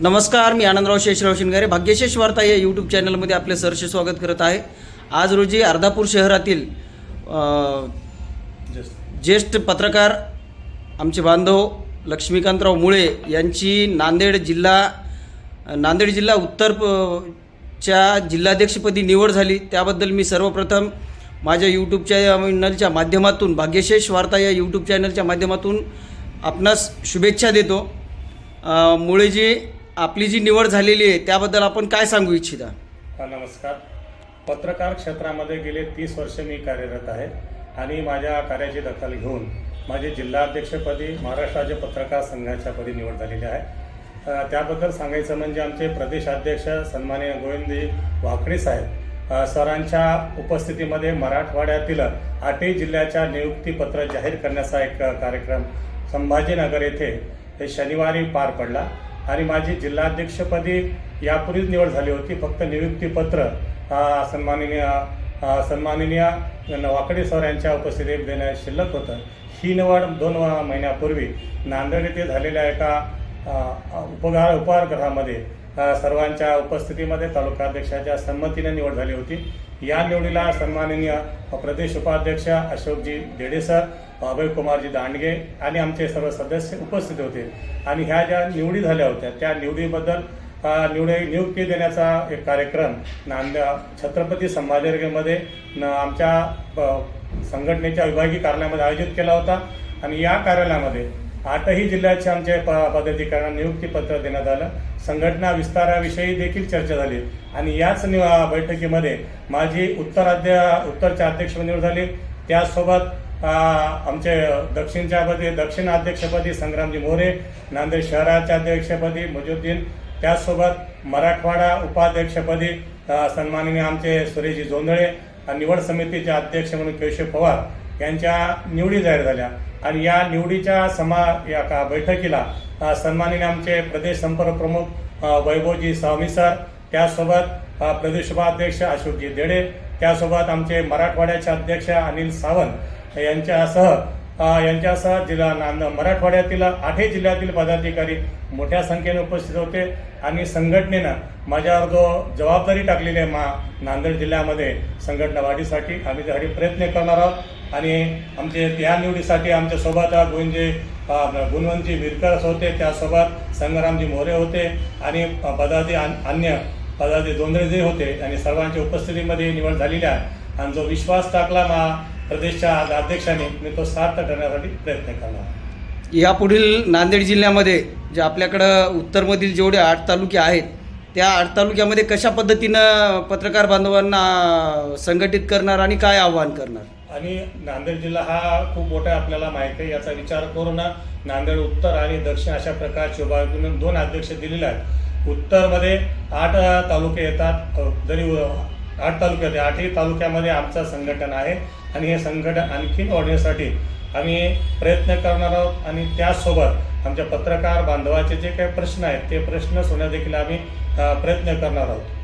नमस्कार मी आनंदराव शेषराव शिंगारे. भाग्यशेष वार्ता या यूट्यूब चॅनलमध्ये आपले सहर्ष स्वागत करत आहे. आज रोजी अर्धापूर शहरातील ज्येष्ठ पत्रकार आमचे बांधव लक्ष्मीकांतराव मुळे यांची नांदेड जिल्हा नांदेड जिल्हा उत्तर च्या जिल्हाध्यक्षपदी निवड झाली. त्याबद्दल मी सर्वप्रथम माझ्या यूट्यूबच्या चॅनलच्या माध्यमातून भाग्यशेष वार्ता या यूट्यूब चॅनलच्या माध्यमातून आपणास शुभेच्छा देतो. मुळेजी आपली जी निवड झालेली आहे त्याबद्दल आपण काय सांगू इच्छिता? हा, नमस्कार. पत्रकार क्षेत्रामध्ये गेले तीस वर्ष मी कार्यरत आहे आणि माझ्या कार्याची दखल घेऊन माझे जिल्हाध्यक्षपदी महाराष्ट्र राज्य पत्रकार संघाच्या पदी निवड झालेली आहे. त्याबद्दल सांगायचं म्हणजे आमचे प्रदेशाध्यक्ष सन्माननीय गोविंदजी वाकडे साहेब सरांच्या उपस्थितीमध्ये मराठवाड्यातील आठही जिल्ह्याच्या नियुक्तीपत्र जाहीर करण्याचा एक कार्यक्रम संभाजीनगर येथे हे शनिवारी पार पडला. आणि माझी जिल्हाध्यक्षपदी यापूर्वीच निवड झाली होती. फक्त नियुक्तीपत्र अ, सन्माननीय सन्माननीय वाकडे सर यांच्या उपस्थितीत देणं शिल्लक होतं. ही निवड दोन महिन्यापूर्वी नांदेड येथे झालेल्या एका अ, उपहार उपहारगृहामध्ये सर्वांच्या उपस्थितीमध्ये तालुकाध्यक्षाच्या संमतीने निवड झाली होती. या निवडीला सन्माननीय प्रदेश उपाध्यक्ष अशोकजी देडेसर अभय कुमारजी दांडगे आणि आमचे सर्व सदस्य उपस्थित होते. आणि ह्या ज्या निवडी झाल्या होत्या त्या निवडीबद्दल अ, निवडी नियुक्ती देण्याचा एक कार्यक्रम नांद छत्रपती संभाजीनगरमध्ये न आमच्या संघटनेच्या विभागीय कार्यालयामध्ये आयोजित केला होता. आणि या कार्यालयामध्ये आठही जिल्ह्याचे आमचे प पदाधिकाऱ्यांना नियुक्तीपत्र देण्यात आलं. संघटना विस्ताराविषयी देखील चर्चा झाली. आणि याच बैठकीमध्ये माझी उत्तराध्य उत्तरच्या अध्यक्ष निवड झाली. त्यासोबत आमचे दक्षिणच्या पदी दक्षिण अध्यक्षपदी संग्रामजी मोरे नांदेड शहराच्या अध्यक्षपदी मुजुद्दीन त्याचसोबत मराठवाडा उपाध्यक्षपदी सन्माननीय आमचे सुरेशजी जोंधळे आणि निवड समितीचे अध्यक्ष म्हणून केशव पवार यांच्या निवडी जाहीर झाल्या. आणि या निवडीच्या समा या का बैठकीला अ, सन्माननीय आमचे प्रदेश संपर्क प्रमुख वैभवजी स्वामी सर त्यासोबत प्रदेश उपाध्यक्ष अशोकजी देडे त्यासोबत आमचे मराठवाड्याचे अध्यक्ष अनिल सावंत यांच्यासह यांच्यासह जिल्हा नांद मराठवाड्यातील आठही जिल्ह्यातील पदाधिकारी मोठ्या संख्येने उपस्थित होते. आणि संघटनेनं माझ्यावर जो जबाबदारी टाकलेली आहे मा नांदेड जिल्ह्यामध्ये संघटना वाढीसाठी आम्ही त्यासाठी प्रयत्न करणार आहोत. आणि आमचे या निवडीसाठी आमच्यासोबत गोविंदजी गुणवंतजी विरकरस होते. त्यासोबत संग्रामजी मोरे होते आणि पदाधी अन्य पदाधी जोंधळेजी होते. आणि सर्वांच्या उपस्थितीमध्ये निवड झालेली आहे. आणि जो विश्वास टाकला मा प्रदेशच्या अध्यक्षांनी मी तो सार्थ करण्यासाठी प्रयत्न केला यापुढील नांदेड जिल्ह्यामध्ये जे आपल्याकडं उत्तरमधील जेवढे आठ तालुके आहेत त्या आठ तालुक्यामध्ये कशा पद्धतीनं पत्रकार बांधवांना संघटित करणार आणि काय आव्हान करणार? आणि नांदेड जिल्हा हा खूप मोठा आहे, आपल्याला माहिती आहे याचा विचार करून नांदेड उत्तर आणि दक्षिण अशा प्रकारचे विभाग दोन अध्यक्ष दिलेले आहेत. उत्तरमध्ये आठ तालुके येतात जरी आठ तालुके होते आठही तालुक्यामध्ये आमचं संघटन आहे आणि हे संघटन आणखीन वाढण्यासाठी आम्ही प्रयत्न करणार आहोत आणि त्याचसोबत आमच्या पत्रकार बांधवाचे जे काही प्रश्न आहेत ते प्रश्न सोडण्यात देखील आम्ही प्रयत्न करणार आहोत.